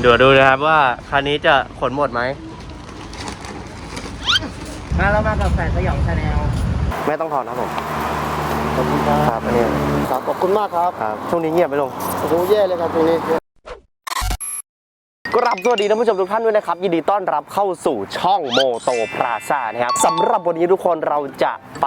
เดี๋ยวดูนะครับว่าคันนี้จะขนหมดไหม มาเรามากับแฟนสยองชาแนลไม่ต้องถอนครับผม ขอบคุณครับครับอันนี้ครับขอบคุณมากครับ ครับ ช่วงนี้เงียบไปลง โอ้โหแย่เลยครับตรงนี้ก็รับ สวัสดีท่านผู้ชมทุกท่านด้วยนะครับ ยินดีต้อนรับเข้าสู่ช่องโมโตพราซ่านะครับสำหรับวันนี้ทุกคนเราจะไป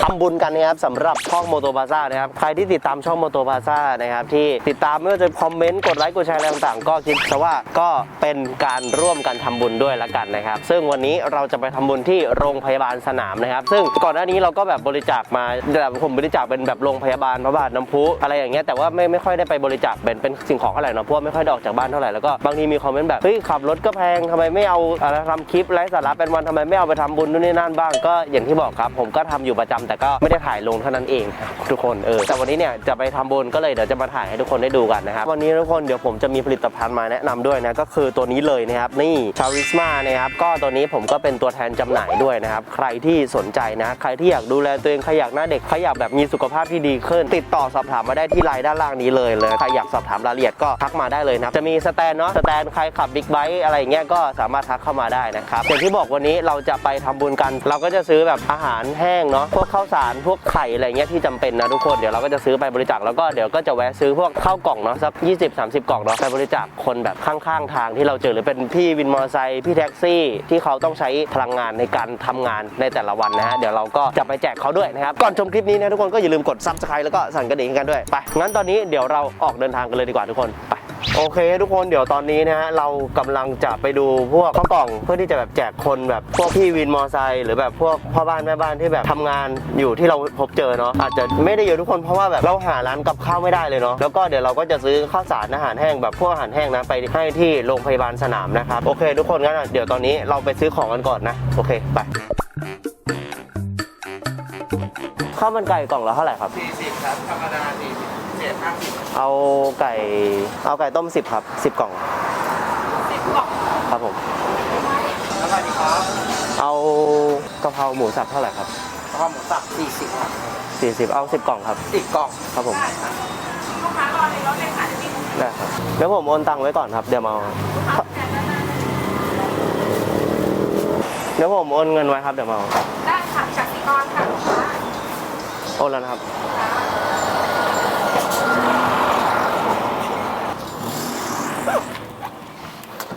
ทำบุญกันนะครับสำหรับช่องโมโตพราซ่านะครับใครที่ติดตามช่องโมโตพราซ่านะครับที่ติดตามไม่ว่าจะคอมเมนต์กดไลค์กดแชร์อะไรต่างๆ ก็คิดซะว่าก็เป็นการร่วมกันทำบุญด้วยละกันนะครับ ซึ่งวันนี้เราจะไปทำบุญที่โรงพยาบาลสนามนะครับ ซึ่งก่อนหน้านี้เราก็แบบบริจาคมาแบบผมบริจาคเป็นแบบโรงพยาบาลพระบาทน้ำพุอะไรอย่างเงี้ยแต่ว่าไม่ไม่ค่อยได้ไปบริจาคเป็นเป็นสิ่งของเท่าไรเนาะเพราะว่าไม่ค่อยได้ออกจากบ้านเท่าไหร่แล้วก็บางทีมีคอมเมนต์แบบเฮ้ยขับรถก็แพงทำไมไม่เอาอะไรทำคลิปไร้สาระเป็นวันทำไมไม่เอาไปทำบุญนู่นนี่นั่นบ้างก็อย่างที่บอกครับ ผมก็ทำอยู่ประจำแต่ก็ไม่ได้ถ่ายลงเท่านั้นเองครับทุกคนเออแต่วันนี้เนี่ยจะไปทำบุญก็เลยเดี๋ยวจะมาถ่ายให้ทุกคนได้ดูกันนะครับวันนี้ทุกคนเดี๋ยวผมจะมีผลิตภัณฑ์มาแนะนำด้วยนะก็คือตัวนี้เลยนะครับนี่ชาริสมานะครับก็ตัวนี้ผมก็เป็นตัวแทนจำหน่ายด้วยนะครับใครที่สนใจนะ ใครที่อยากดูแลตัวเองใครอยากหน้าเด็กใครอยากแบบมีสุขภาพที่ดีขึ้น ติดต่อสอบถามมาได้ที่ไลน์ด้านล่างนี้เลยเลยใครอยากสอบถามรายละเอียดก็ทักมาได้เลยนะจะมีสแตนเนาะสแตนใครขับบิ๊กไบค์อะไรอย่างเงี้ยก็สามารถทักเข้ามาได้นะครับอย่างที่บอกวันนี้เราจะไปทำบุญกัน เราก็จะซื้อแบบอาหารแห้งเนาะพวกข้าวสารพวกไข่อะไรเงี้ยที่จำเป็นนะทุกคนเดี๋ยวเราก็จะซื้อไปบริจาคแล้วก็เดี๋ยวก็จะแวะซื้อพวกข้าวกล่องเนาะสัก20 30 กล่องเนาะไปบริจาคคนแบบข้างๆ ทางที่เราเจอหรือเป็นพี่วินมอเตอร์ไซค์พี่แท็กซี่ที่เขาต้องใช้พลังงานในการทำงานในแต่ละวันนะฮะเดี๋ยวเราก็จะไปแจกเขาด้วยนะครับก่อนชมคลิปนี้นะทุกคนก็อย่าลืมกดซับสไครต์แล้วก็สั่นกระดิ่งกันด้วยไปงั้นตอนนี้เดี๋ยวเราออกเดินทางกันเลยดีกว่าทุกคนไป โอเค ทุกคนเดี๋ยวตอนนี้นะฮะเรากำลังจะไปดูพวกข้าวกล่องเพื่อที่จะแบบแจกคนแบบพวกพี่วินมอไซค์หรือแบบพวกพ่อบ้านแม่บ้านที่แบบทำงานอยู่ที่เราพบเจอเนาะอาจจะไม่ได้เยอะทุกคนเพราะว่าแบบเราหาร้านกับข้าวไม่ได้เลยเนาะแล้วก็เดี๋ยวเราก็จะซื้อข้าวสารอาหารแห้งแบบพวกอาหารแห้งนะไปให้ที่โรงพยาบาลสนามนะครับโอเคทุกคนงั้นเดี๋ยวตอนนี้เราไปซื้อของกันก่อนนะโอเคไปข้าวมันไก่กล่องละเท่าไหร่ครับ40ครับธรรมดา40 เศษ50เอาไก่ เอาไก่ต้ม10ครับ10กล่อง10กล่องครับผมแล้วก็นี่ครับเอากะเพราหมูสับเท่าไหร่ครับข้าวหมูสับ40ครับ40เอา10กล่องครับ10กล่องครับผมลูกค้ารอในรถเลยค่ะจะมีได้ครับเดี๋ยวผมโอนตังค์ไว้ก่อนครับเดี๋ยวมาเอาลูกค้าแทนด้านหน้าเดี๋ยวผมโอนเงินไว้ครับเดี๋ยวมาเอาได้ค่ะจากสีกรค่ะลูกค้าโอนแล้วนะครับ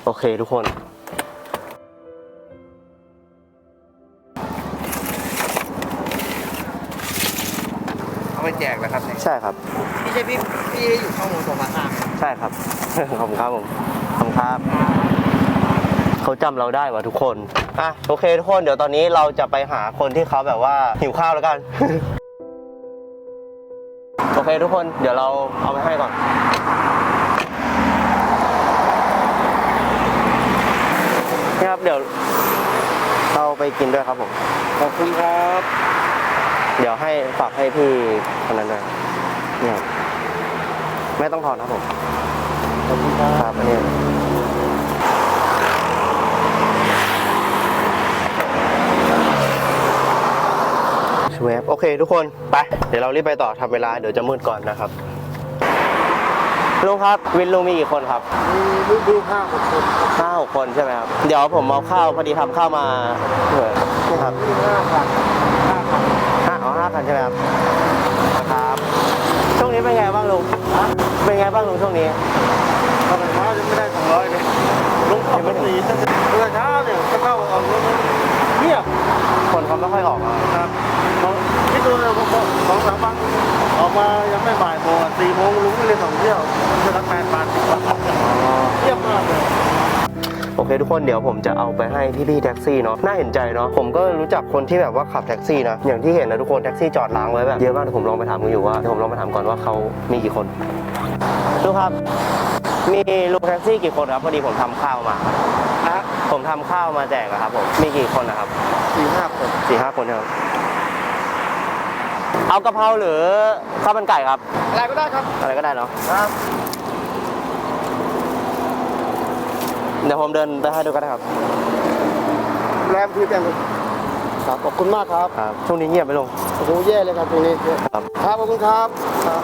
โอเคทุกคน เอาไปแจกแล้วครับเนี่ยใช่ครับ พี่ใช่พี่พี่อยู่ข้อมูลตัวมาสร้างใช่ครับ ขอบคุณครับผมขอบคุณครับ เขาจำเราได้ว่ะทุกคน อะโอเคทุกคนเดี๋ยวตอนนี้เราจะไปหาคนที่เขาแบบว่าหิวข้าวแล้วกัน โอเคทุกคนเดี๋ยวเราเอาไปให้ก่อน ครับเดี๋ยวเราไปกินด้วยครับผม ขอบคุณครับ เดี๋ยวให้ฝากให้พี่คนนั้นด้วยนี่ครับไม่ต้องถอนครับผม ขอบคุณครับครับอันนี้ชเวฟโอเค ทุกคน ไป เดี๋ยวเรารีบไปต่อทำเวลา เดี๋ยวจะมืดก่อนนะครับ ลุงครับวินลุงมีกี่คนครับมีลูกดูห้าหกคนห้าหกคนใช่ไหมครับเดี๋ยวผมเอาข้าวพอดีทำข้าวมาเผื่อครับห้าคันห้าคันห้าเอาห้าพันใช่ไหมครับครับช่วงนี้เป็นไงบ้างลุงเป็นไงบ้างลุงช่วงนี้ตอนเช้ายังไม่ได้สองร้อยเลยลุงขับรถตีตั้งแต่เช้าเนี่ยก็เข้าออกรถเงียบคนเขาไม่ค่อยออกอครับคิดดูเลยผมบอกสองสามวัน โอเคทุกคนเดี๋ยวผมจะเอาไปให้พี่ๆแท็กซี่เนาะน่าเห็นใจเนาะผมก็รู้จักคนที่แบบว่าขับแท็กซี่นะอย่างที่เห็นนะทุกคนแท็กซี่จอดล้างไว้แบบเยอะมากเดี๋ยวผมลองไปถามมึงอยู่ว่าเดี๋ยวผมลองไปถามก่อนว่าเขามีกี่คนลูกครับ มีลูกแท็กซี่กี่คนครับพอดีผมทำข้าวมานะผมทำข้าวมาแจกอะครับผมมีกี่คนนะครับสี่ห้าคนสี่ห้าคนครับเอากะเพราหรือข้าวมันไก่ครับ อะไรก็ได้ครับอะไรก็ได้เนาะ ครับ เดี๋ยวผมเดินไปให้ดูก็ได้ครับแรมคือแต่งครับขอบคุณมากครับครับช่วงนี้เงียบไปลงโอ้โหแย่เลยครับตรงนี้ครับครับขอบคุณครับครับ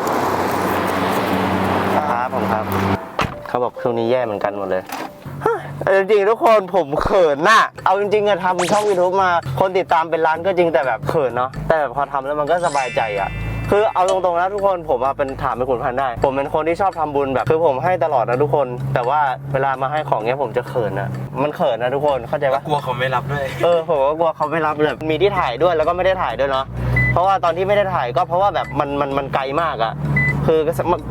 ครับผมครับ เขาบอกช่วงนี้แย่เหมือนกันหมดเลยฮะแต่จริงๆทุกคนผมเขินน่ะ เอาจริงๆอะทำช่องยูทูบมาคนติดตามเป็นล้านก็จริงแต่แบบเขินเนาะแต่แบบพอทำแล้วมันก็สบายใจอะ คือเอาตรงๆนะทุกคนผมอะเป็นถามเป็นขุนพันธุ์ได้ ผมเป็นคนที่ชอบทำบุญแบบคือผมให้ตลอดนะทุกคน แต่ว่าเวลามาให้ของเนี้ยผมจะเขินอะมันเขินนะทุกคนเข้าใจปะกลัวเขาไม่รับด้วย เออผมก็กลัวเขาไม่รับเลยมีที่ถ่ายด้วยแล้วก็ไม่ได้ถ่ายด้วยเนาะเพราะว่าตอนที่ไม่ได้ถ่ายก็เพราะว่าแบบมันมันมันไกลมากอะ คือ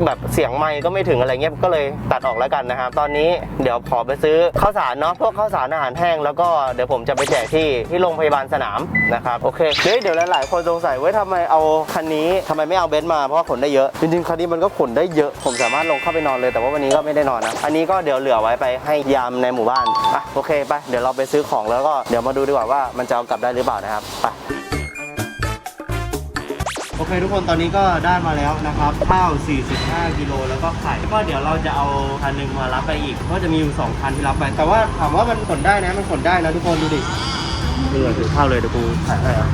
แบบเสียงไมค์ก็ไม่ถึงอะไรเงี้ยก็เลยตัดออกแล้วกันนะครับ ตอนนี้เดี๋ยวขอไปซื้อข้าวสารเนาะพวกข้าวสารอาหารแห้งแล้วก็เดี๋ยวผมจะไปแจกที่ที่โรงพยาบาลสนามนะครับโอเคเดี๋ยวหลายๆ คนสงสัยว่าทำไมเอาคันนี้ทำไมไม่เอาเบนซ์มาเพราะว่าขนได้เยอะ จริงๆคันนี้มันก็ขนได้เยอะ ผมสามารถลงเข้าไปนอนเลยแต่ว่าวันนี้ก็ไม่ได้นอนนะอันนี้ก็เดี๋ยวเหลือไว้ไปให้ยามในหมู่บ้านอะโอเคไปเดี๋ยวเราไปซื้อของแล้วก็เดี๋ยวมาดูดีกว่าว่ามันจะเอากลับได้หรือเปล่านะครับไป โอเคทุกคนตอนนี้ก็ได้มาแล้วนะครับข้าว 45 กิโลแล้วก็ไข่ก็เดี๋ยวเราจะเอาคันหนึงมารับไปอีก ก็จะมีอยู่2คันที่รับไป แต่ว่าถามว่ามันขนได้นะมันขนได้นะทุกคนดูดิดูเลยถือข้าวเลยเดี๋ยวกูถ่ายให้เอา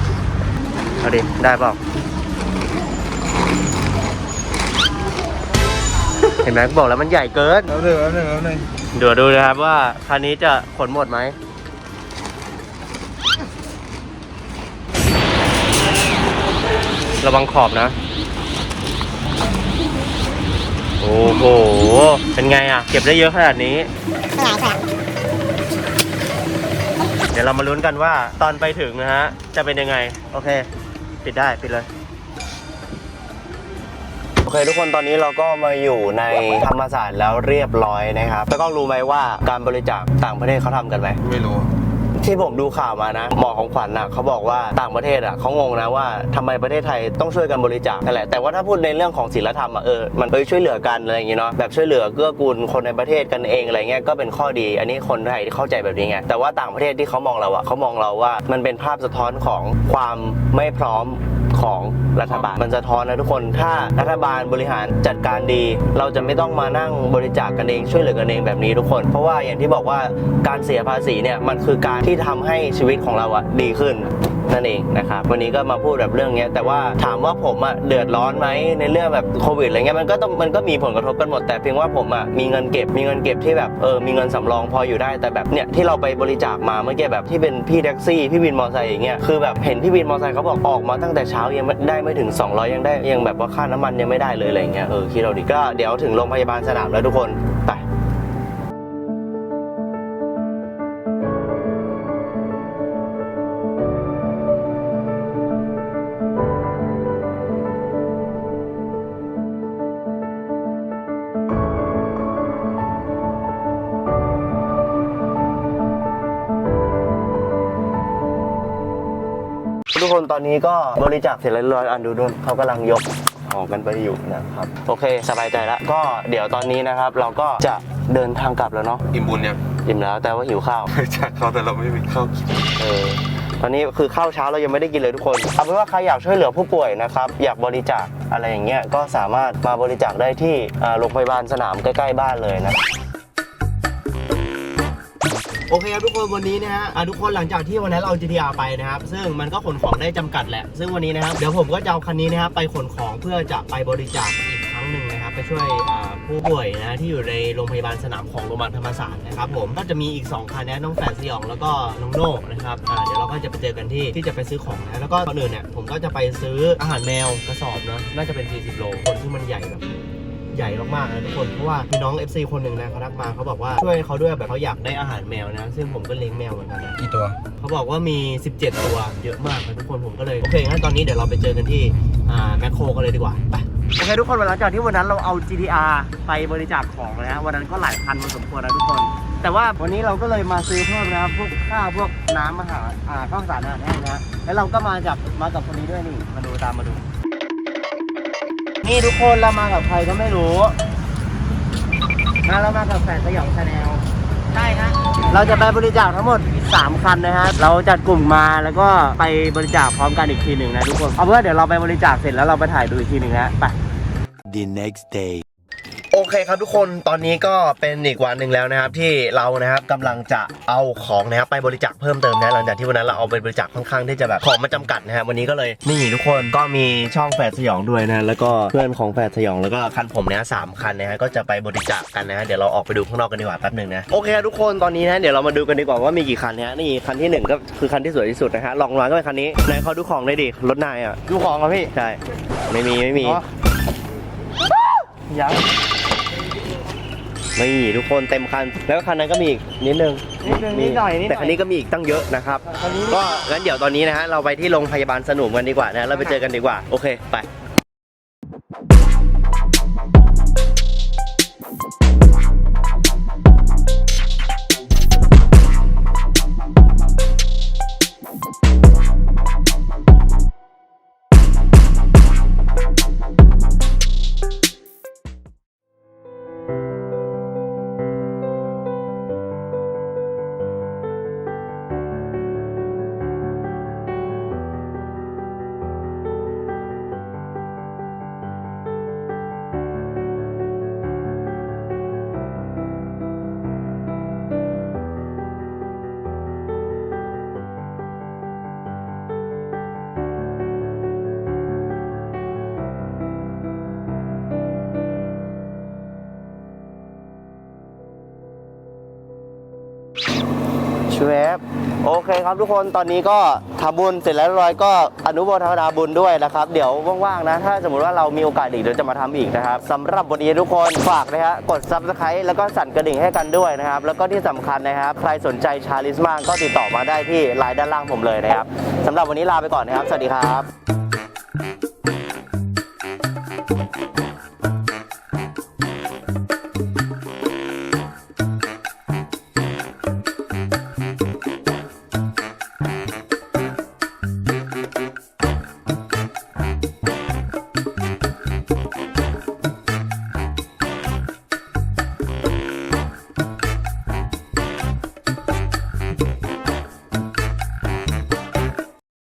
เอาดิได้เปล่าเห็นไหมบอกแล้วมันใหญ่เกินแล้วหนึ่งแล้วหนึ่งแล้วหนึ่งเดี๋ยวดูนะครับว่าคันนี้จะขนหมดไหม ระวังขอบนะ โอ้โห เป็นไงอะ เก็บได้เยอะขนาดนี้ เดี๋ยวเรามาลุ้นกันว่าตอนไปถึงนะฮะ จะเป็นยังไง โอเค ปิดได้ ปิดเลย โอเคทุกคนตอนนี้เราก็มาอยู่ในธรรมศาสตร์แล้วเรียบร้อยนะครับแล้วก็รู้ไหมว่าการบริจาคต่างประเทศเขาทำกันไหม ไม่รู้ ที่ผมดูข่าวมานะหมอของขวัญน่ะเขาบอกว่าต่างประเทศอะเขางงนะว่าทำไมประเทศไทยต้องช่วยกันบริจาคนั่นแหละแต่ว่าถ้าพูดในเรื่องของศีลธรรมอะเออมันไปช่วยเหลือกันอะไรอย่างเงี้ยเนาะแบบช่วยเหลือเกื้อกูลคนในประเทศกันเองอะไรเงี้ยก็เป็นข้อดี อันนี้คนไทยที่เข้าใจแบบนี้ไงแต่ว่าต่างประเทศที่เขามองเราอะเขามองเราว่ามันเป็นภาพสะท้อนของความไม่พร้อม ของรัฐบาล มันสะท้อนนะทุกคนถ้ารัฐบาลบริหารจัดการดี เราจะไม่ต้องมานั่งบริจาคกันเองช่วยเหลือกันเองแบบนี้ทุกคน เพราะว่าอย่างที่บอกว่าการเสียภาษีเนี่ยมันคือการที่ทำให้ชีวิตของเราอะดีขึ้น นั่นเองนะครับวันนี้ก็มาพูดแบบเรื่องเนี้ยแต่ว่าถามว่าผมอะเดือดร้อนไหมในเรื่องแบบโควิดอะไรเงี้ยมันก็ต้องมันก็มีผลกระทบกันหมดแต่เพียงว่าผมอะมีเงินเก็บมีเงินเก็บที่แบบเออมีเงินสำรองพออยู่ได้แต่แบบเนี่ยที่เราไปบริจาคมาเมื่อกี้แบบที่เป็นพี่แท็กซี่พี่วินมอเตอร์ไซค์อย่างเงี้ยคือแบบเห็นพี่วินมอเตอร์ไซค์เขาบอกออกมาตั้งแต่เช้ายังไม่ได้ไม่ถึง 200 ยังได้ยังแบบว่าค่าน้ำมันยังไม่ได้เลยอะไรเงี้ยเออคิดเราดิก็เดี๋ยวถึงโรงพยาบาลสนามแล้วทุกคนไป คนตอนนี้ก็บริจาคเสร็จแล้วเรียบร้อยอันดูนู่นเขากำลังยกของกันไปอยู่นะครับโอเค สบายใจแล้วก็เดี๋ยวตอนนี้นะครับ เราก็จะเดินทางกลับแล้วเนาะอิ่มบุญเนี่ยอิ่มแล้วแต่ว่าหิวข้าวบริจาคเขาแต่เราไม่มีข้าวกินเออตอนนี้คือข้าวเช้าเรายังไม่ได้กินเลยทุกคนเอาเป็นว่าใครอยากช่วยเหลือผู้ป่วยนะครับอยากบริจาคอะไรอย่างเงี้ยก็สามารถมาบริจาคได้ที่อ่าโรงพยาบาลสนามใกล้ ๆ บ้านเลยนะ โอเคครับทุกคนวันนี้นะฮะอะทุกคนหลังจากที่วันนั้นเราเอา GTR ไปนะครับ ซึ่งมันก็ขนของได้จำกัดแหละ ซึ่งวันนี้นะครับเดี๋ยวผมก็จะเอาคันนี้นะครับไปขนของเพื่อจะไปบริจาคอีกครั้งหนึ่งนะครับ ไปช่วยอ่าผู้ป่วยนะที่อยู่ในโรงพยาบาลสนามของโรงพยาบาลธรรมศาสตร์นะครับผมก็จะมีอีก 2 คันนะน้องแฝดสยองแล้วก็น้องโน่นะครับอ่าเดี๋ยวเราก็จะไปเจอกันที่ที่จะไปซื้อของนะแล้วก็ก่อนอื่นเนี่ยผมก็จะไปซื้ออาหารแมวกระสอบเนาะน่าจะเป็น 40 โลคนที่มันใหญ่แบบ ใหญ่มากๆนะทุกคนเพราะว่ามีน้อง FC คนหนึ่งนะเขาทักมาเขาบอกว่าช่วยเขาด้วยแบบเขาอยากได้อาหารแมวนะ ซึ่งผมก็เลี้ยงแมวเหมือนกันนะกี่ตัว เขาบอกว่ามี 17 ตัวเยอะมากนะทุกคนผมก็เลยโอเคงั้นตอนนี้เดี๋ยวเราไปเจอกันที่อ่าแมคโครกันเลยดีกว่าไป โอเคทุกคนหลังจากที่วันนั้นเราเอา GTR ไปบริจาคของเลยฮะวันนั้นก็หลายพันพอสมควรนะทุกคน แต่ว่าวันนี้เราก็เลยมาซื้อเพิ่มนะครับพวกข้าวพวกน้ำอาหารอ่าข้าวสารอาหารแห้งนะฮะแล้วเราก็มาจากมากับคนนี้ด้วยนี่มาดูตามมาดู นี่ทุกคนเรามากับใครก็ไม่รู้มาเรามากับแฟนสยองชาแนลใช่ฮะเราจะไปบริจาคทั้งหมด 3 คันนะฮะ เราจัดกลุ่มมาแล้วก็ไปบริจาคพร้อมกันอีกทีหนึ่งนะทุกคน เอาเป็นว่าเดี๋ยวเราไปบริจาคเสร็จแล้วเราไปถ่ายดูอีกทีหนึ่งฮะไป the next day. โอเคครับทุกคนตอนนี้ก็เป็นอีกวันหนึ่งแล้วนะครับ ที่เรานะครับกำลังจะเอาของนะครับไปบริจาคเพิ่มเติมนะหลังจากที่วันนั้นเราเอาไปบริจาคค่อนข้างที่จะแบบของมาจำกัดนะครับวันนี้ก็เลยนี่ทุกคนก็มีช่องแฝดสยองด้วยนะแล้วก็เพื่อนของแฝดสยองแล้วก็คันผมเนี่ยสามคันนะฮะก็จะไปบริจาคกันนะฮะเดี๋ยวเราออกไปดูข้างนอกกันดีกว่าแป๊บหนึ่งนะโอเคครับทุกคนตอนนี้นะเดี๋ยวเรามาดูกันดีกว่าว่ามีกี่คันนะฮะนี่คันที่หนึ่งก็คือคันที่สวยที่สุดนะฮะลองมาก็เป็นคันนี้ไหนเขาดูของเลยดิรถนายอะดูของครับพี่ใช่ไม่มีไม่มีอ๋อยัง นี่ทุกคนเต็มคัน แล้วคันนั้นก็มีอีกนิดนึงนิดนึงนิดหน่อยนิดหน่อย แต่คันนี้ก็มีอีกตั้งเยอะนะครับคันนี้ ก็งั้นเดี๋ยวตอนนี้นะฮะเราไปที่โรงพยาบาลสนุมกันดีกว่านะเราไปเจอกันดีกว่า โอเค ไป โอเคครับทุกคนตอนนี้ก็ทำบุญเสร็จแล้วร้อยก็อนุโมทนาบุญด้วยนะครับ เดี๋ยวว่างๆนะ ถ้าสมมติว่าเรามีโอกาสอีกเดี๋ยวจะมาทำอีกนะครับสำหรับวันนี้ทุกคนฝากนะฮะกดซับสไครต์แล้วก็สั่นกระดิ่งให้กันด้วยนะครับ แล้วก็ที่สำคัญนะครับใครสนใจชาลิสมากก็ติดต่อมาได้ที่ไลน์ด้านล่างผมเลยนะครับสำหรับวันนี้ลาไปก่อนนะครับ สวัสดีครับ